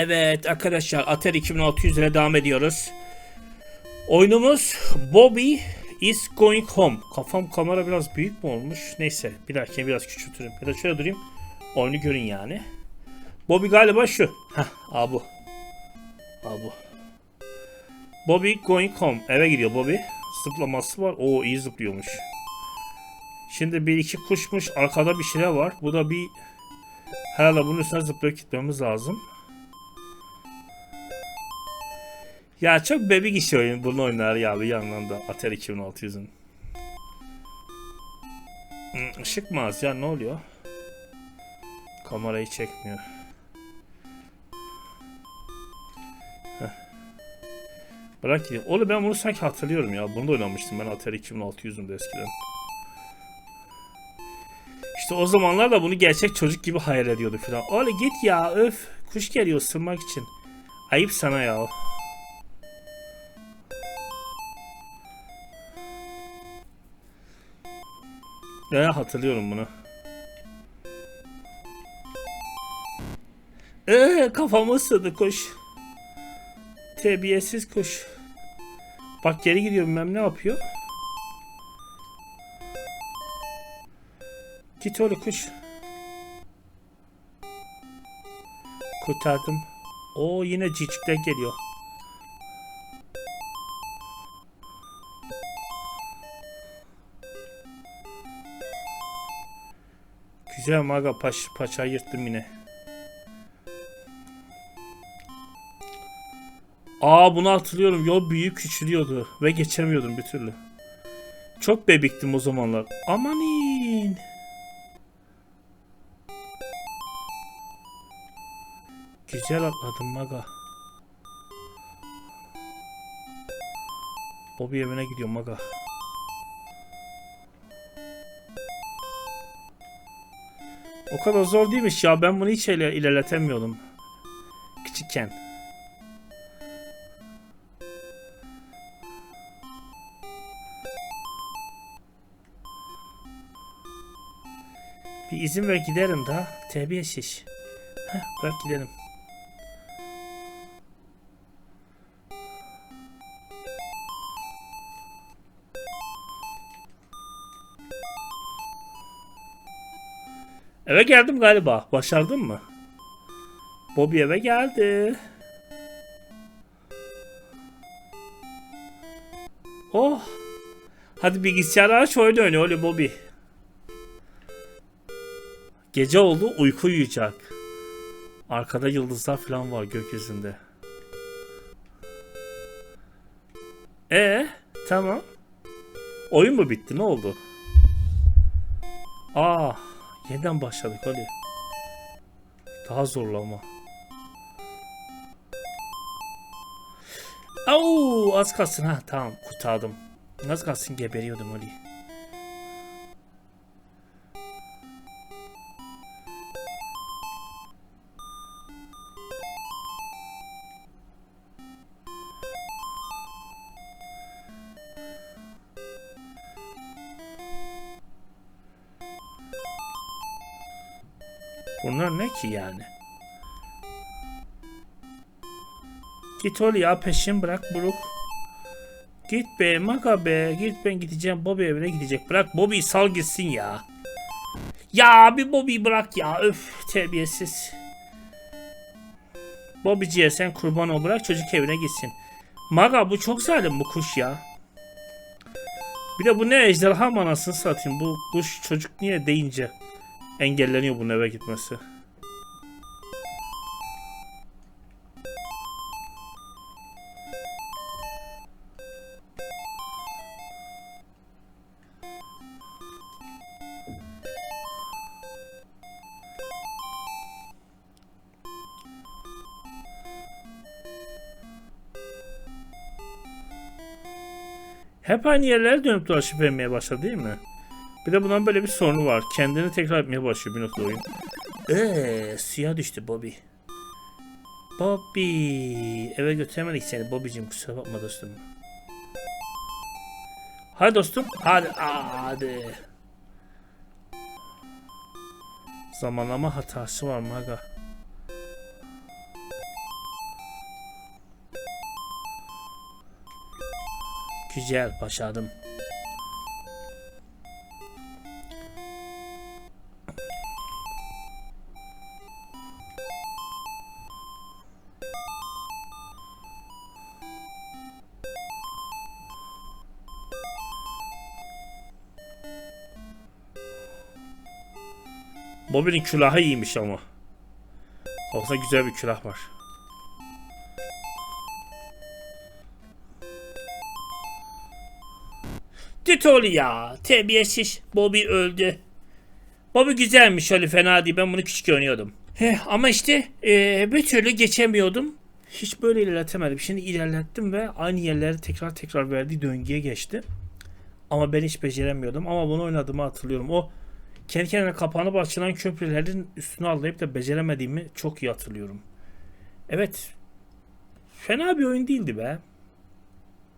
Evet arkadaşlar Atari 2600 ile devam ediyoruz. Oyunumuz Bobby is going home. Kafam kamera biraz büyük mü olmuş? Neyse bir dahakine biraz küçültürüm. Ya da şöyle durayım. Oyunu görün yani. Bobby galiba şu. Heh aa bu. Aa bu. Bobby going home. Eve gidiyor Bobby. Zıplaması var. Oo iyi zıplıyormuş. Şimdi bir iki kuşmuş. Arkada bir şeyler var. Bu da bir herhalde bunun üstüne zıplayıp gitmemiz lazım. Ya çok bebek işi oyun bunu oynar ya bir yandan da Atari 2600'ün. Hmm, Işık mı az ya ne oluyor? Kamerayı çekmiyor. Heh. Bırak gideyim. Oğlum ben bunu sanki hatırlıyorum ya. Bunu da oynamıştım ben Atari 2600'ünde eskiden. İşte o zamanlar da bunu gerçek çocuk gibi hayal ediyordu falan. Oğlum git ya öf. Kuş geliyor ısırmak için. Ayıp sana ya. Ya hatırlıyorum bunu. Ee, kafamı ısırdı kuş. Terbiyesiz kuş. Bak geri gidiyor bilmem ne yapıyor. Git öyle kuş. Kurtardım. O yine cicikler geliyor. Güzel maga paş, paça yırttım yine. Aa bunu hatırlıyorum. Yol büyük küçülüyordu ve geçemiyordum bir türlü. Çok bebektim o zamanlar. Amanin. Güzel atladım maga. Bobby evine gidiyor maga. O kadar zor değilmiş ya. Ben bunu hiç ile ilerletemiyordum. Küçükken. Bir izin ver giderim daha. Terbiyesiz. Heh, bırak gidelim. Eve geldim galiba. Başardın mı? Bobby eve geldi. Oh. Hadi bilgisayarı aç oyun oyna öyle Bobby. Gece oldu uyku uyuyacak. Arkada yıldızlar falan var gökyüzünde. E tamam. Oyun mu bitti ne oldu? Aa yeniden başladık Ali. Daha zorlu ama. Au az kalsın ha tamam kurtardım. Az kalsın geberiyordum Ali. Bunlar ne ki yani? Git ol ya peşin bırak Buruk. Git be maka be git ben gideceğim Bobby evine gidecek. Bırak Bobby'yi sal gitsin ya. Ya bir Bobby'yi bırak ya öf terbiyesiz. Bobby'ciye sen kurban ol bırak çocuk evine gitsin. Maga bu çok zalim bu kuş ya. Bir de bu ne ejderha manasını satayım. Bu kuş çocuk niye deyince engelleniyor bunun eve gitmesi. Hep aynı yerlere dönüp dolaşıp vermeye başladı değil mi? Bir de bundan böyle bir sorunu var. Kendini tekrar etmeye başlıyor bir noktada oyun. Eee suya düştü Bobby. Bobby. Eve götüremedik seni Bobby'cim kusura bakma dostum. Hadi dostum. Hadi. Hadi. Zamanlama hatası var mı? Güzel başardım. Bobby'nin külahı iyiymiş ama. Olsa güzel bir külah var. Tütol ya. Terbiyesiz. Bobby öldü. Bobby güzelmiş öyle fena değil. Ben bunu küçük oynuyordum. Heh, ama işte eee, bir türlü geçemiyordum. Hiç böyle ilerletemedim. Şimdi ilerlettim ve aynı yerleri tekrar tekrar verdiği döngüye geçti. Ama ben hiç beceremiyordum. Ama bunu oynadığımı hatırlıyorum. O kendi kendine kapanıp açılan köprülerin üstüne atlayıp da beceremediğimi çok iyi hatırlıyorum. Evet. Fena bir oyun değildi be.